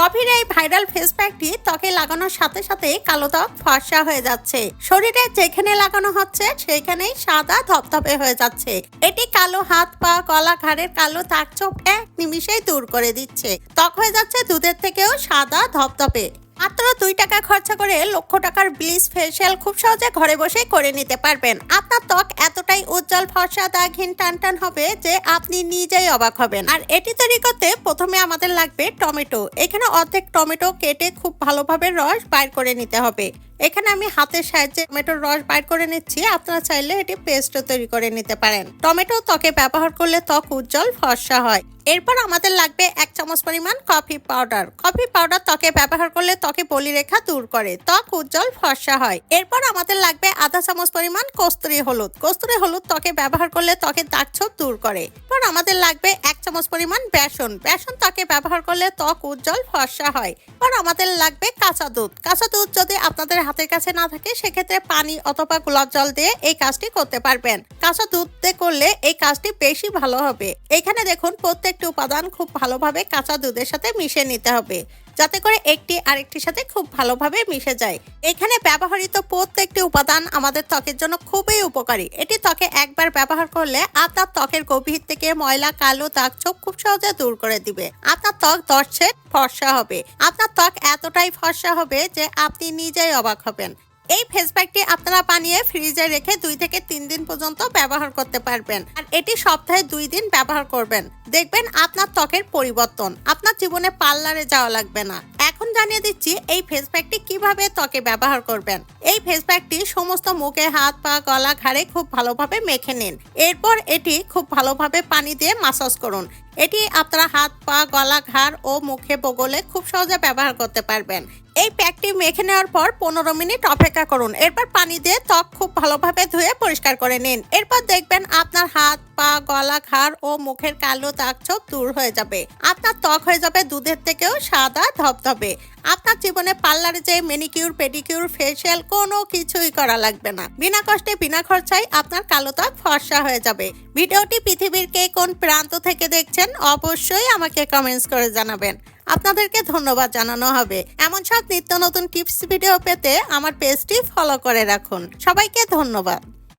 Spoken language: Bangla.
কফির এই ভাইরাল ফেস প্যাকটি ত্বকে লাগানোর সাথে সাথে কালো ত্বক ফর্সা হয়ে যাচ্ছে। শরীরে যেখানে লাগানো হচ্ছে, সেখানেই সাদা ধপধপে হয়ে যাচ্ছে। এটি কালো হাত পা কলা ঘাড়ের কালো দাগ চোখ এক নিমিষেই দূর করে দিচ্ছে। ত্বক হয়ে যাচ্ছে দুধের থেকেও সাদা ধপধপে। মাত্র দুই টাকা খরচা করে লক্ষ টাকার ব্লিচ ফেসিয়াল খুব সহজে ঘরে বসে করে নিতে পারবেন। আপনার ত্বক এতটাই উজ্জ্বল, ফর্সা, দাগহীন টান টান হবে যে আপনি নিজেই অবাক হবেন। আর এটি তৈরি করতে প্রথমে আমাদের লাগবে টমেটো। এখানে অর্ধেক টমেটো কেটে খুব ভালোভাবে রস বাইর করে নিতে হবে। এখানে আমি হাতের সাহায্যে টমেটোর রস বাইর করে নিচ্ছি। আপনারা চাইলে এটি পেস্টও তৈরি করে নিতে পারেন। টমেটো ত্বকে ব্যবহার করলে ত্বক উজ্জ্বল, ফর্সা হয়। এরপর আমাদের লাগবে এক চামচ পরিমাণ কফি পাউডার কফি পাউডার ত্বকে ব্যবহার করলে ত্বকে বলি রেখা দূর করে। ত্বক উজ্জ্বল, ফর্সা হয়। এরপর আমাদের লাগবে আধা চামচ পরিমাণ কস্তুরি হলুদ। কস্তুরি হলুদ ত্বকে ব্যবহার করলে ত্বকের দাগ ছোপ দূর করে। এরপর আমাদের লাগবে এক চামচ পরিমাণ বেসন। বেসন ত্বকে ব্যবহার করলে ত্বক উজ্জ্বল, ফর্সা হয়। এরপর আমাদের লাগবে কাঁচা দুধ। কাঁচা দুধ যদি আপনাদের হাতের কাছে না থাকে, সেক্ষেত্রে পানি অথবা গোলাপ জল দিয়ে এই কাজটি করতে পারবেন। কাঁচা দুধ দিয়ে করলে এই কাজটি বেশি ভালো হবে। এখানে দেখুন, প্রত্যেকটি উপাদান খুব ভালোভাবে কাঁচা দুধের সাথে মিশে নিতে হবে। যাতে করে একটি আরেকটির সাথে খুব ভালোভাবে মিশে যায়। এখানে ব্যবহৃত প্রত্যেকটি উপাদান আমাদের ত্বকের জন্য খুবই উপকারী। এটি ত্বকে একবার ব্যবহার করলে আপনার ত্বকের গভীর থেকে ময়লা, কালো দাগ ছোপ খুব সহজে দূর করে দিবে। আপনার ত্বক দর্শে ফর্সা হবে। আপনার ত্বক এতটাই ফর্সা হবে যে আপনি নিজেই অবাক হবেন। এই ফেস প্যাকটি আপনারা বানিয়ে ফ্রিজে রেখে দুই থেকে তিন দিন পর্যন্ত ব্যবহার করতে পারবেন। আর এটি সপ্তাহে দুই দিন ব্যবহার করবেন। দেখবেন আপনার ত্বকের পরিবর্তন। জীবনে পার্লারে যাওয়া লাগবে না। এখন জানিয়ে দিচ্ছি এই ফেস প্যাকটি কীভাবে ত্বকে ব্যবহার করবেন। এই ফেস প্যাকটি সমস্ত মুখে হাত, পা, গলা, ঘাড়ে খুব ভালোভাবে মেখে নিন। এরপর এটি খুব ভালোভাবে পানি দিয়ে মাসাজ করুন। এটি আপনারা হাত, পা, গলা, ঘাড় ও মুখে বগলে খুব সহজে ব্যবহার করতে পারবেন। এই প্যাকটি মেখে নেওয়ার পর পনেরো মিনিট অপেক্ষা করুন। এরপর পানি দিয়ে ত্বক খুব ভালোভাবে ধুয়ে পরিষ্কার করে নিন। এরপর দেখবেন আপনার হাত, পা, গলা, ঘাড় ও মুখের কালো দাগ ছোপ দূর হয়ে যাবে। আপনার ত্বক হয়ে যাবে দুধের থেকেও সাদা ধবধবে। আপনার জীবনে পার্লারে যে মেনিকিউর পেডিকিউর ফেসিয়াল কোনো কিছুই করা লাগবে না। বিনা কষ্টে, বিনা খরচায় আপনার কালো ত্বক ফর্সা হয়ে যাবে। ভিডিওটি পৃথিবীর কে কোন প্রান্ত থেকে দেখছেন অবশ্যই আমাকে কমেন্টস করে জানাবেন। আপনাদেরকে ধন্যবাদ জানানো হবে। এমন সব নিত্য নতুন টিপস ভিডিও পেতে আমার পেজটি ফলো করে রাখুন। সবাইকে ধন্যবাদ।